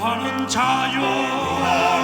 하는 자요.